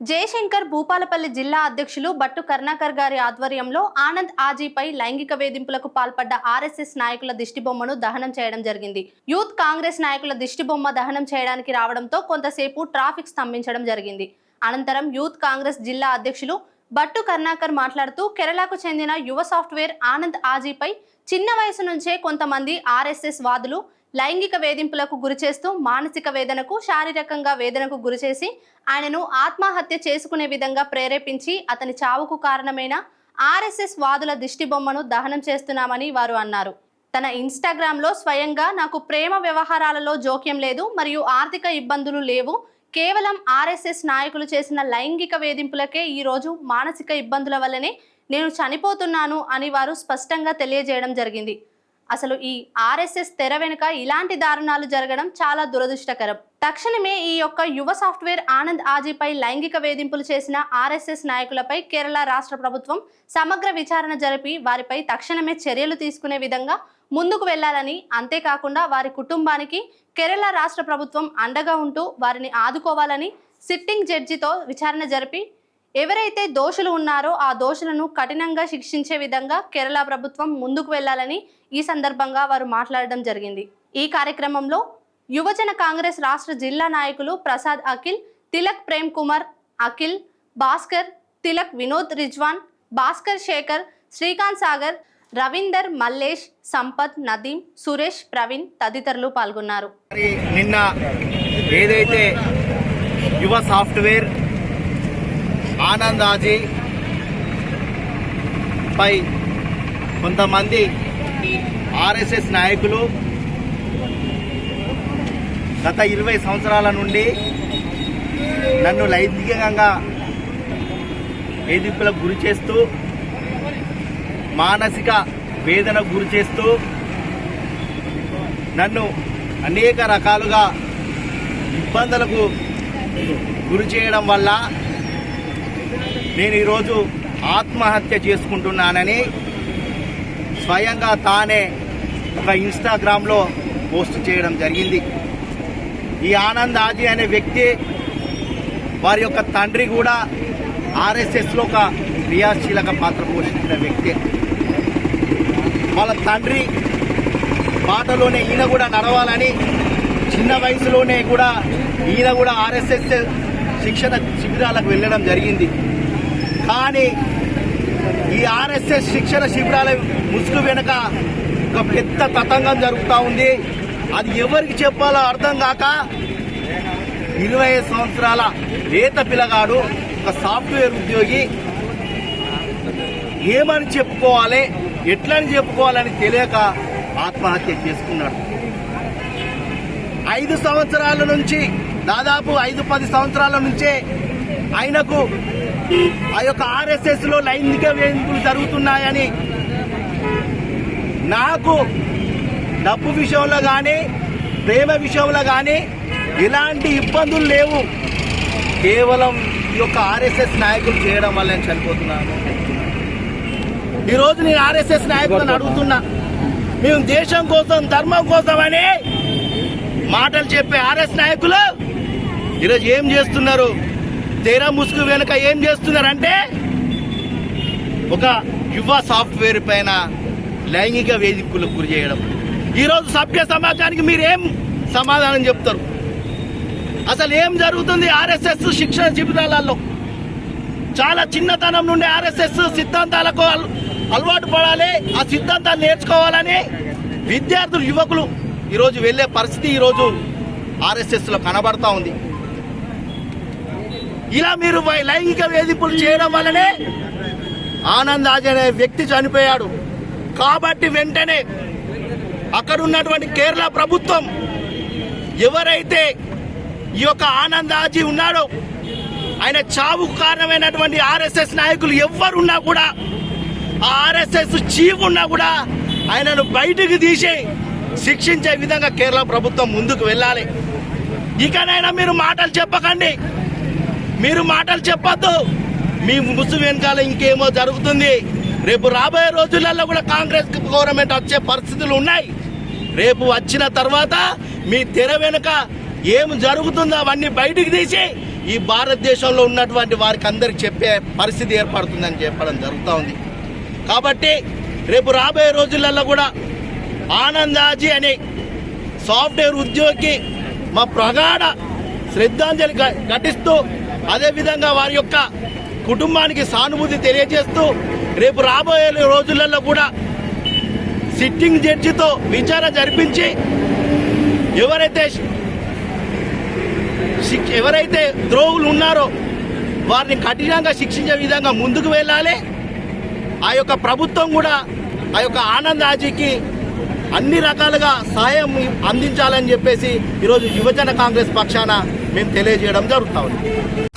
జయశంకర్ భూపాలపల్లి జిల్లా అధ్యక్షులు బట్టు కరుణాకర్ గారి ఆధ్వర్యంలో ఆనంద్ ఆజీపై లైంగిక వేధింపులకు పాల్పడ్డ ఆర్ఎస్ఎస్ నాయకుల దిష్టిబొమ్మను దహనం చేయడం జరిగింది. యూత్ కాంగ్రెస్ నాయకుల దిష్టిబొమ్మ దహనం చేయడానికి రావడంతో కొంతసేపు ట్రాఫిక్ స్తంభించడం జరిగింది. అనంతరం యూత్ కాంగ్రెస్ జిల్లా అధ్యక్షులు బట్టు కరుణాకర్ మాట్లాడుతూ కేరళకు చెందిన యువ సాఫ్ట్వేర్ ఆనంద్ ఆజీపై చిన్న వయసు నుంచే కొంతమంది ఆర్ఎస్ఎస్ వాదులు లైంగిక వేధింపులకు గురిచేస్తూ మానసిక వేదనకు శారీరకంగా వేదనకు గురిచేసి ఆయనను ఆత్మహత్య చేసుకునే విధంగా ప్రేరేపించి అతని చావుకు కారణమైన ఆర్ఎస్ఎస్ వాదుల దిష్టిబొమ్మను దహనం చేస్తున్నామని వారు అన్నారు. తన ఇన్స్టాగ్రామ్లో స్వయంగా నాకు ప్రేమ వ్యవహారాలలో జోక్యం లేదు మరియు ఆర్థిక ఇబ్బందులు లేవు. కేవలం ఆర్ఎస్ఎస్ నాయకులు చేసిన లైంగిక వేధింపులకే ఈరోజు మానసిక ఇబ్బందుల వల్లనే నేను చనిపోతున్నాను అని వారు స్పష్టంగా తెలియజేయడం జరిగింది. అసలు ఈ ఆర్ఎస్ఎస్ తెర వెనుక ఇలాంటి దారుణాలు జరగడం చాలా దురదృష్టకరం. తక్షణమే ఈ యొక్క యువ సాఫ్ట్వేర్ ఆనంద్ ఆజీపై లైంగిక వేధింపులు చేసిన ఆర్ఎస్ఎస్ నాయకులపై కేరళ రాష్ట్ర ప్రభుత్వం సమగ్ర విచారణ జరిపి వారిపై తక్షణమే చర్యలు తీసుకునే విధంగా ముందుకు వెళ్ళాలని అంతేకాకుండా వారి కుటుంబానికి కేరళ రాష్ట్ర ప్రభుత్వం అండగా ఉంటూ వారిని ఆదుకోవాలని సిట్టింగ్ జడ్జితో విచారణ జరిపి ఎవరైతే దోషులు ఉన్నారో ఆ దోషులను కఠినంగా శిక్షించే విధంగా కేరళ ప్రభుత్వం ముందుకు వెళ్ళాలని ఈ సందర్భంగా వారు మాట్లాడడం జరిగింది. ఈ కార్యక్రమంలో యువజన కాంగ్రెస్ రాష్ట్ర జిల్లా నాయకులు ప్రసాద్ అఖిల్ తిలక్ ప్రేమ్ కుమార్ అఖిల్ భాస్కర్ తిలక్ వినోద్ రిజ్వాన్ భాస్కర్ శేఖర్ శ్రీకాంత్ సాగర్ రవీందర్ మల్లేష్ సంపత్ నదీం సురేష్ ప్రవీణ్ తదితరులు పాల్గొన్నారు. నిన్న ఏదైతే యువ సాఫ్ట్వేర్ ఆనందాజీ పై కొంతమంది ఆర్ఎస్ఎస్ నాయకులు గత ఇరవై సంవత్సరాల నుండి నన్ను లైంగికంగా వేధింపులకు గురి చేస్తూ మానసిక వేదనకు గురి చేస్తూ నన్ను అనేక రకాలుగా ఇబ్బందులకు గురి చేయడం వల్ల నేను ఈరోజు ఆత్మహత్య చేసుకుంటున్నానని స్వయంగా తానే ఒక ఇన్స్టాగ్రామ్లో పోస్ట్ చేయడం జరిగింది. ఈ ఆనంద్ ఆజీ అనే వ్యక్తి వారి యొక్క తండ్రి కూడా ఆర్ఎస్ఎస్లో ఒక క్రియాశీలక పాత్ర పోషించిన వ్యక్తి. వాళ్ళ తండ్రి బాటలోనే ఈయన కూడా నడవాలని చిన్న వయసులోనే కూడా ఈయన కూడా ఆర్ఎస్ఎస్ శిక్షణ శిబిరాలకు వెళ్ళడం జరిగింది. కానీ ఈ ఆర్ఎస్ఎస్ శిక్షణ శిబిరాల ముసుగు వెనుక ఒక పెద్ద తతంగం జరుగుతూ ఉంది. అది ఎవరికి చెప్పాలో అర్థం కాక ఇరవై సంవత్సరాల లేత పిల్లగాడు ఒక సాఫ్ట్వేర్ ఉద్యోగి ఏమని చెప్పుకోవాలి ఎట్లని చెప్పుకోవాలని తెలియక ఆత్మహత్య చేసుకున్నాడు. ఐదు సంవత్సరాల నుంచి దాదాపు ఐదు పది సంవత్సరాల నుంచే ఆయనకు ఆ యొక్క ఆర్ఎస్ఎస్లో లైంగిక వేధింపులు జరుగుతున్నాయని నాకు డబ్బు విషయంలో కానీ ప్రేమ విషయంలో కానీ ఎలాంటి ఇబ్బందులు లేవు. కేవలం ఈ యొక్క ఆర్ఎస్ఎస్ నాయకులు చేయడం వల్ల నేను చనిపోతున్నాను. ఈరోజు నేను ఆర్ఎస్ఎస్ నాయకులను అడుగుతున్నా. మేము దేశం కోసం ధర్మం కోసం అని మాటలు చెప్పే ఆర్ఎస్ నాయకులు ఈరోజు ఏం చేస్తున్నారు? తెర ముసుగు వెనుక ఏం చేస్తున్నారంటే ఒక యువ సాఫ్ట్వేర్ పైన లైంగిక వేధింపులకు గురి చేయడం. ఈరోజు సభ్య సమాజానికి మీరు ఏం సమాధానం చెప్తారు? అసలు ఏం జరుగుతుంది ఆర్ఎస్ఎస్ శిక్షణ శిబిరాలలో? చాలా చిన్నతనం నుండి ఆర్ఎస్ఎస్ సిద్ధాంతాలకు అలవాటు పడాలి ఆ సిద్ధాంతాలు నేర్చుకోవాలని విద్యార్థులు యువకులు ఈరోజు వెళ్ళే పరిస్థితి ఈరోజు ఆర్ఎస్ఎస్లో కనబడతా ఉంది. ఇలా మీరు వై- లైంగిక వేధింపులు చేయడం వల్లనే ఆనంద్ ఆజ్ అనే వ్యక్తి చనిపోయాడు. కాబట్టి వెంటనే అక్కడ ఉన్నటువంటి కేరళ ప్రభుత్వం ఎవరైతే ఈ యొక్క ఆనంద్ ఆజీ ఉన్నాడో ఆయన చావుకు కారణమైనటువంటి ఆర్ఎస్ఎస్ నాయకులు ఎవరున్నా కూడా ఆ ఆర్ఎస్ఎస్ చీఫ్ ఉన్నా కూడా ఆయనను బయటికి తీసి శిక్షించే విధంగా కేరళ ప్రభుత్వం ముందుకు వెళ్ళాలి. ఇకనైనా మీరు మాటలు చెప్పకండి. మీరు మాటలు చెప్పొద్దు. మీ ముసు వెనకాల ఇంకేమో జరుగుతుంది. రేపు రాబోయే రోజులలో కూడా కాంగ్రెస్ గవర్నమెంట్ వచ్చే పరిస్థితులు ఉన్నాయి. రేపు వచ్చిన తర్వాత మీ తెర వెనుక ఏం జరుగుతుందో అవన్నీ బయటికి తీసి ఈ భారతదేశంలో ఉన్నటువంటి వారికి అందరికి చెప్పే పరిస్థితి ఏర్పడుతుందని చెప్పడం జరుగుతూ ఉంది. కాబట్టి రేపు రాబోయే రోజులలో కూడా ఆనందాజీ అనే సాఫ్ట్వేర్ ఉద్యోగికి మా ప్రగాఢ శ్రద్ధాంజలి ఘటిస్తూ అదేవిధంగా వారి యొక్క కుటుంబానికి సానుభూతి తెలియజేస్తూ రేపు రాబోయే రోజులలో కూడా సిట్టింగ్ జడ్జితో విచారణ జరిపించి ఎవరైతే శిక్ష- ఎవరైతే ద్రోహులు ఉన్నారో వారిని కఠినంగా శిక్షించే విధంగా ముందుకు వెళ్ళాలి. ఆ యొక్క ప్రభుత్వం కూడా ఆ యొక్క ఆనంద్ ఆజీకి అన్ని రకాలుగా సాయం అందించాలని చెప్పేసి ఈరోజు యువజన కాంగ్రెస్ పక్షాన మేము తెలియజేయడం జరుగుతూ ఉంది.